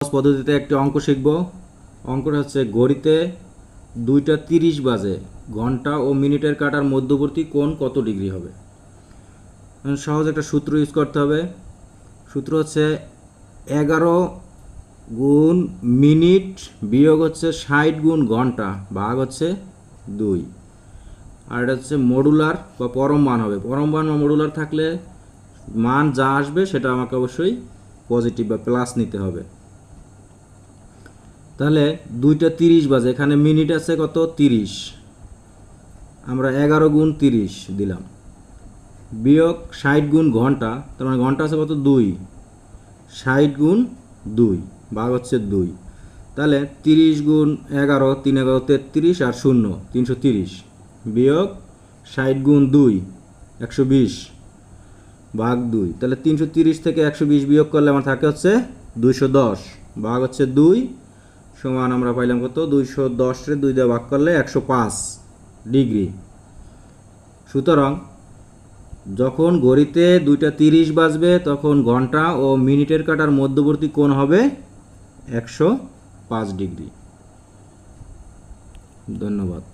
সহজ পদ্ধতিতে একটি অঙ্ক শিখব। অঙ্কটা হচ্ছে ঘড়িতে দুইটা তিরিশ বাজে। ঘণ্টা ও মিনিটের কাটার মধ্যবর্তী কোণ কত ডিগ্রি হবে? সহজ একটা সূত্র ইউজ করতে হবে। সূত্র হচ্ছে এগারো গুণ মিনিট বিয়োগ হচ্ছে ষাট গুণ ঘণ্টা, ভাগ হচ্ছে দুই। আর এটা হচ্ছে মডুলার বা পরম মান হবে। পরম মান বা মডুলার থাকলে মান যা আসবে সেটা আমাকে অবশ্যই পজিটিভ বা প্লাস নিতে হবে। তাহলে দুইটা তিরিশ বাজে, এখানে মিনিট আছে কত? তিরিশ। আমরা এগারো গুণ তিরিশ দিলাম। বিয়োগ ষাট গুণ ঘণ্টা, তার মানে ঘণ্টা আছে কত? দুই। ষাট গুণ দুই, ভাগ হচ্ছে দুই। তাহলে তিরিশ গুণ এগারো, তিন এগারো, তেত্রিশ আর শূন্য, তিনশো তিরিশ। বিয়োগ ষাট গুণ দুই, একশো বিশ, ভাগ দুই। তাহলে তিনশো তিরিশ থেকে একশো বিশ বিয়োগ করলে আমার থাকে হচ্ছে দুইশো দশ, ভাগ হচ্ছে দুই সমান আমরা পাইলাম কত? দুইশো দশরে দুই দিয়ে ভাগ করলে একশো পাঁচ ডিগ্রি। সুতরাং যখন ঘড়িতে দুইটা তিরিশ বাজবে, তখন ঘণ্টা ও মিনিটের কাটার মধ্যবর্তী কোণ হবে একশো পাঁচ ডিগ্রি। ধন্যবাদ।